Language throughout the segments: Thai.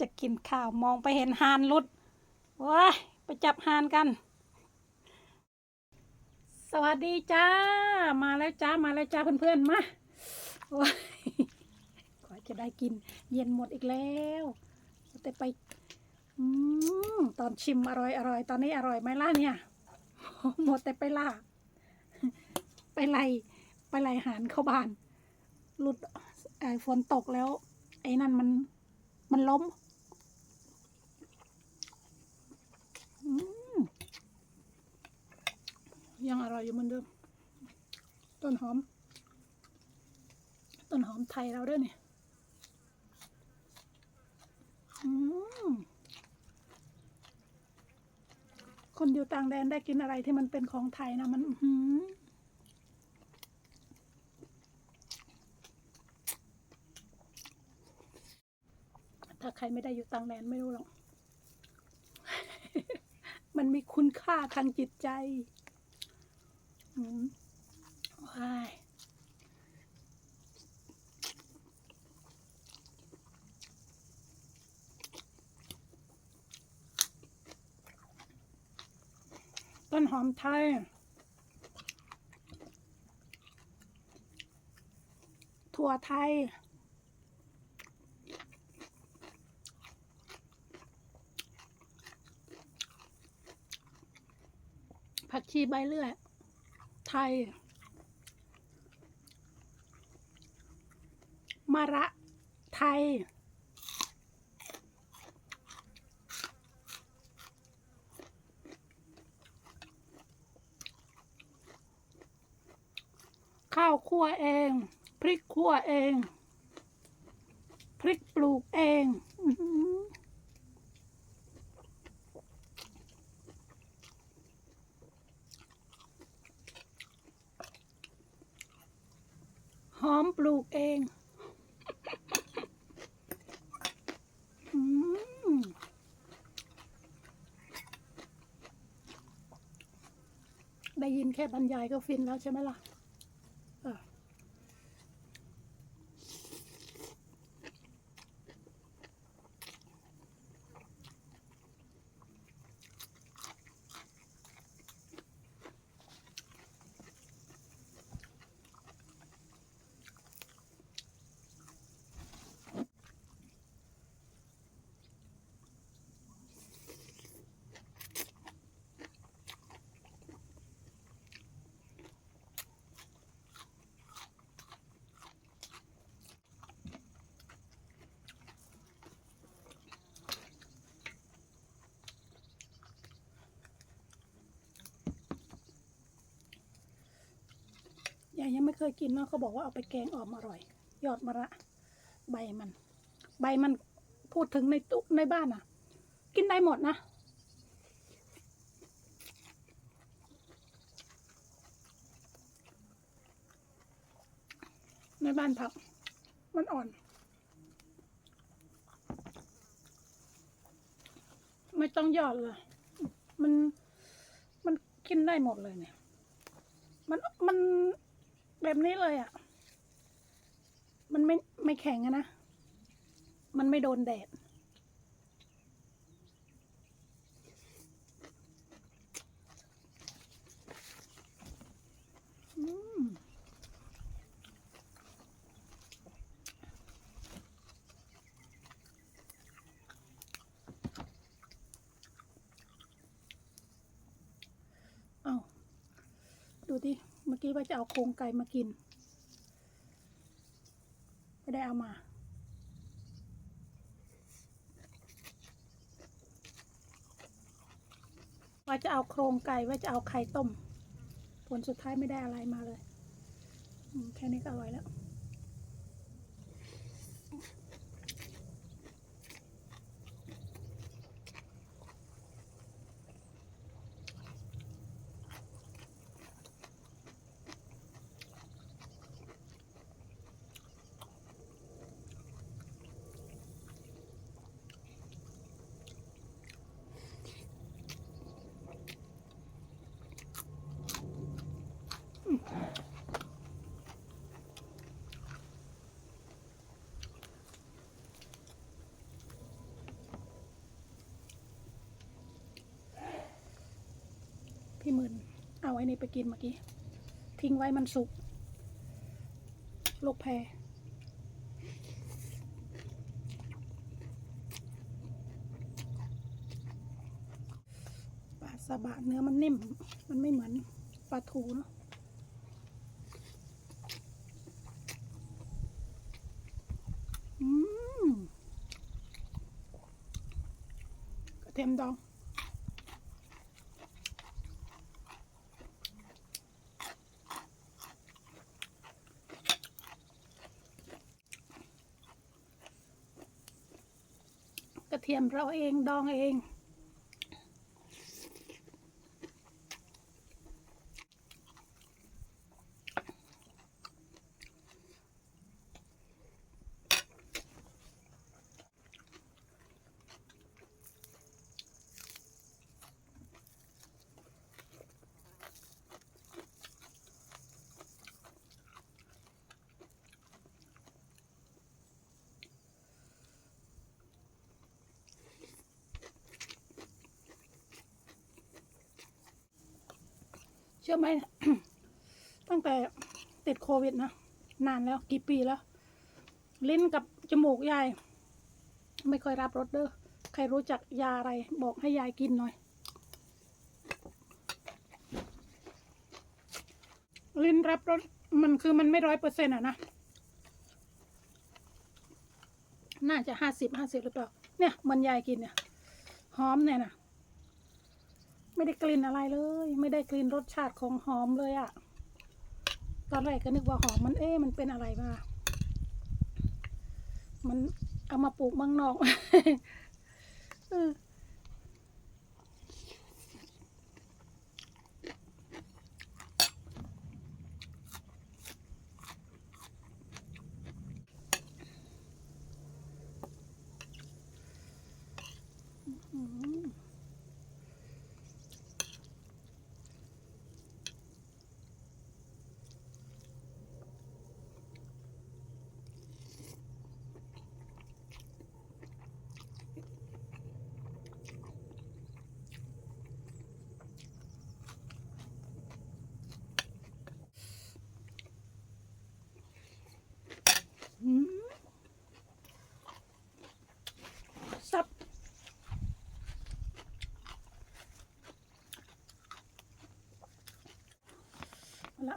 จะกินข้าวมองไปเห็นหานหลุดว้าไปจับหานกัน สวัสดีจ้า มาแล้วจ้ามาแล้วจ้าเพื่อนๆมาว้ายกว่าจะได้กินเย็นหมดอีกแล้วแต่ไปอืมตอนชิมอร่อยอร่อยตอนนี้อร่อยไหมล่ะเนี่ยหมดแต่ไปล่า ไปไล่ไปไล่หานเข้าบ้านหลุดไอ้ฝนตกแล้ว ไอ้นั่นมันมันล้มอืม ยังอร่อยอยู่เหมือนเดิม ต้นหอม ต้นหอมไทยเราด้วยเนี่ยคนอยู่ต่างแดนได้กินอะไรที่มันเป็นของไทยนะมันหืถ้าใครไม่ได้อยู่ต่างแดนไม่รู้หรอก มันมีคุณค่าทางจิตใจ ว้ายต้นหอมไทยถั่วไทยผักชีใบเลื่อย ไทยมะระไทย ข้าวคั่วเอง พริกคั่วเอง พริกปลูกเอง อือหือ หอมปลูก เองได้ยินแค่บรรยายก็ฟินแล้วใช่ไหมล่ะ ยายยังไม่เคยกินเนาะเขาบอกว่าเอาไปแกงออมอร่อย ยอดมะระ ใบมัน ใบมันพูดถึงในตุ๊ในบ้านอะ กินได้หมดนะในบ้านผัก มันอ่อน ไม่ต้องยอดเลย มันมันกินได้หมดเลยเนี่ย มันมัน แบบนี้เลยอะ่ะ มันไม่ไม่แข็งอะนะ มันไม่โดนแดด อืมเอาดูดิ มื่อกี้ว่าจะเอาโครงไก่มากิน ไม่ได้เอามา ว่าจะเอาโครงไก่ว่าจะเอาไข่ต้ม ผลสุดท้ายไม่ได้อะไรมาเลย แค่นี้ก็อร่อยแล้ว อ ไอ้นี่ไปกินเมื่อกี้ ทิ้งไว้มันสุก ลูกแพรปลาสบะเนื้อมันนิ่ม มันไม่เหมือนปลาทูเนาะอืมกระเทียมดอง กระเทียมเราเองดองเอง ชื่อไหม ตั้งแต่ติดโควิดนะ นานแล้วกี่ปีแล้ว ลิ้นกับจมูกยาย ไม่ค่อยรับรสเด้อใครรู้จักยาอะไร บอกให้ยายกินหน่อย ลิ้นรับรสมันคือมันไม่ร้อยเปอร์เซ็นต์อะนะ น่าจะห้าสิบห้าสิบหรือเปล่า เนี่ยมันยายกินเนี่ย หอมเนี่ยนะ ไม่ได้กลิ่นอะไรเลย ไม่ได้กลิ่นรสชาติของหอมเลยอะตอนแรกก็นึกว่าหอมมันเอ๊มันเป็นอะไรมา มันเอามาปลูกเมืองนอก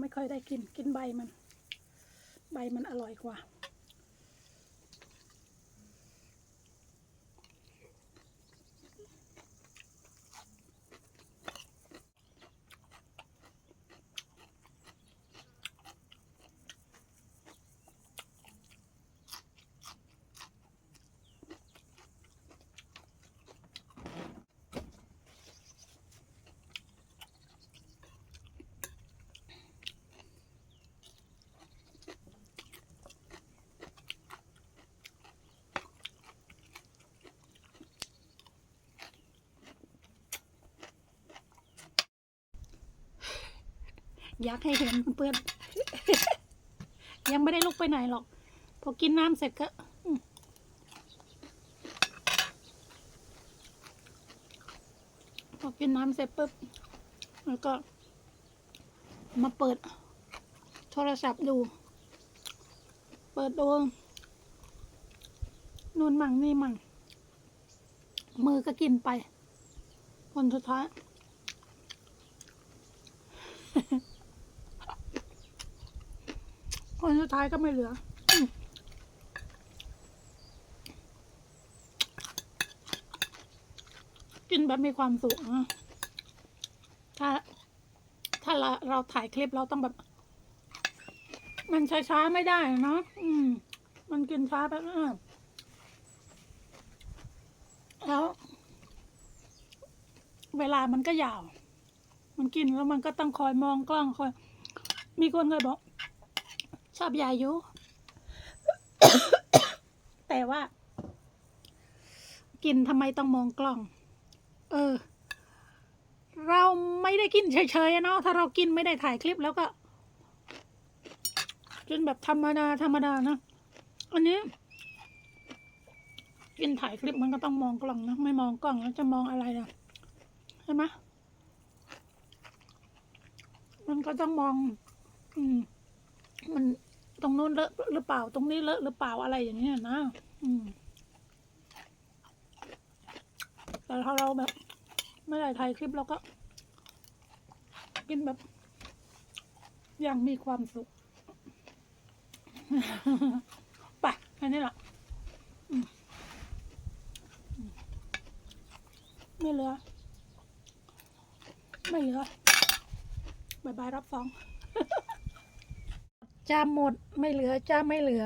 ไม่ค่อยได้กินกินใบมัน ใบมันอร่อยกว่า อยากให้เห็นเพื่อนๆ ยังไม่ได้ลุกไปไหนหรอก พอกินน้ำเสร็จก็พอกินน้ำเสร็จปุ๊บ แล้วก็ มาเปิด โทรศัพท์ดู เปิดดูนู่นมั่งนี่มั่งมือก็กินไป คนสุดท้าย คนสุดท้ายก็ไม่เหลือกินแบบมีความสุขถ้า ถ้าเราเราถ่ายคลิปเราต้องแบบ มันช้าๆไม่ได้เนาะอืม มันกินช้าแบบแล้ว เวลามันก็ยาว มันกินแล้วมันก็ต้องคอยมองกล้องคอย มีคนเคยบอก ชอบยายยุ แต่ว่า กินทำไมต้องมองกล้อง เออ เราไม่ได้กินเฉยๆเนาะถ้าเรากินไม่ได้ถ่ายคลิปแล้วก็กินแบบธรรมดาธรรมดานะอันนี้ กินถ่ายคลิปมันก็ต้องมองกล้องนะไม่มองกล้องแล้วจะมองอะไรล่ะใช่ไหมมันก็ต้องมอง อืม มัน รงนู้นเลอะหรือเปล่าตรงนี้เลอะหรือเปล่าอะไรอย่างเงี้ยนะอืมแต่ถ้าเราแบบ ไม่ได้ถ่ายคลิปเราก็ กินแบบอย่างมีความสุขไปแค่นี้แหละไม่เหลือ ไม่เหลือบายบายรับสอง จ้าหมดไม่เหลือจ้าไม่เหลือ